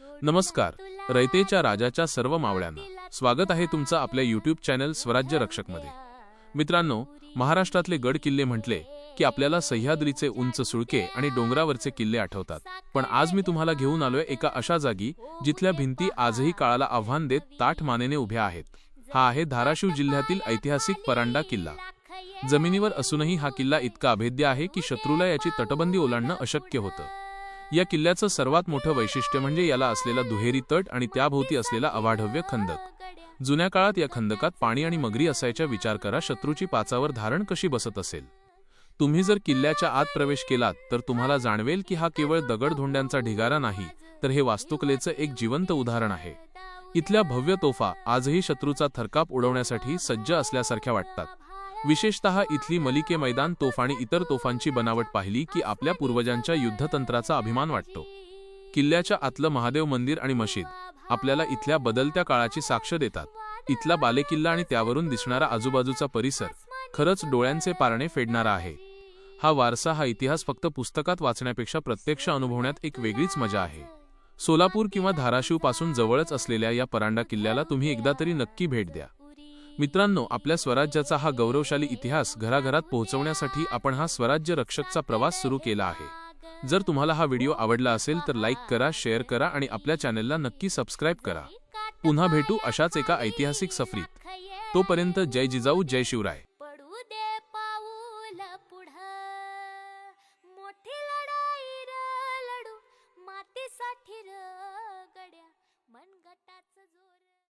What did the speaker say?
नमस्कार. रयतेच्या राजाच्या सर्व मावळ्यांना स्वागत आहे तुमचं आपल्या युट्यूब चॅनल स्वराज्य रक्षकमध्ये. मित्रांनो महाराष्ट्रातले गड किल्ले म्हटले की आपल्याला सह्याद्रीचे उंच सुळके आणि डोंगरावरचे किल्ले आठवतात. पण आज मी तुम्हाला घेऊन आलोय एका अशा जागी जिथल्या भिंती आजही काळाला आव्हान देत ताठ मानेने उभ्या आहेत. हा आहे धाराशिव जिल्ह्यातील ऐतिहासिक परांडा किल्ला. जमिनीवर असूनही हा किल्ला इतका अभेद्य आहे की शत्रूला याची तटबंदी ओलांडणं अशक्य होतं. या किल्ल्याचं सर्वात मोठं वैशिष्ट्य म्हणजे याला असलेला दुहेरी तट आणि त्याभोवती असलेला अवाढव्य खंदक. जुन्या काळात या खंदकात पाणी आणि मगरी असायचा विचार करा शत्रूची पाचावर धारण कशी बसत असेल? तुम्ही जर किल्ल्याच्या आत प्रवेश केलात तर तुम्हाला जाणवेल की हा केवळ दगडधोंड्यांचा ढिगारा नाही तर हे वास्तुकलेचं एक जिवंत उदाहरण आहे. इथल्या भव्य तोफा आजही शत्रूचा थरकाप उडवण्यासाठी सज्ज असल्यासारख्या वाटतात. विशेषतः इथली मलिके मैदान तोफ आणि इतर तोफांची बनावट पाहिली की आपल्या पूर्वजांच्या युद्धतंत्राचा अभिमान वाटतो. किल्ल्याच्या आतलं महादेव मंदिर आणि मशीद आपल्याला इथल्या बदलत्या काळाची साक्ष देतात. इथला बालेकिल्ला आणि त्यावरून दिसणारा आजूबाजूचा परिसर खरंच डोळ्यांचे पारणे फेडणारा आहे. हा वारसा हा इतिहास फक्त पुस्तकात वाचण्यापेक्षा प्रत्यक्ष अनुभवण्यात एक वेगळीच मजा आहे. सोलापूर किंवा धाराशिवपासून जवळच असलेल्या या परांडा किल्ल्याला तुम्ही एकदा तरी नक्की भेट द्या. मित्रांनो आपल्या स्वराज्याचा हा गौरवशाली इतिहास घराघरात पोहोचवण्यासाठी आपण हा स्वराज्य रक्षकचा प्रवास सुरू केला आहे. जर तुम्हाला हा व्हिडिओ आवडला असेल तर लाईक करा शेअर करा आणि आपल्या चॅनेलला नक्की सबस्क्राईब करा. पुन्हा भेटू अशाच एका ऐतिहासिक सफरीत. तोपर्यंत जय जिजाऊ जय शिवराय.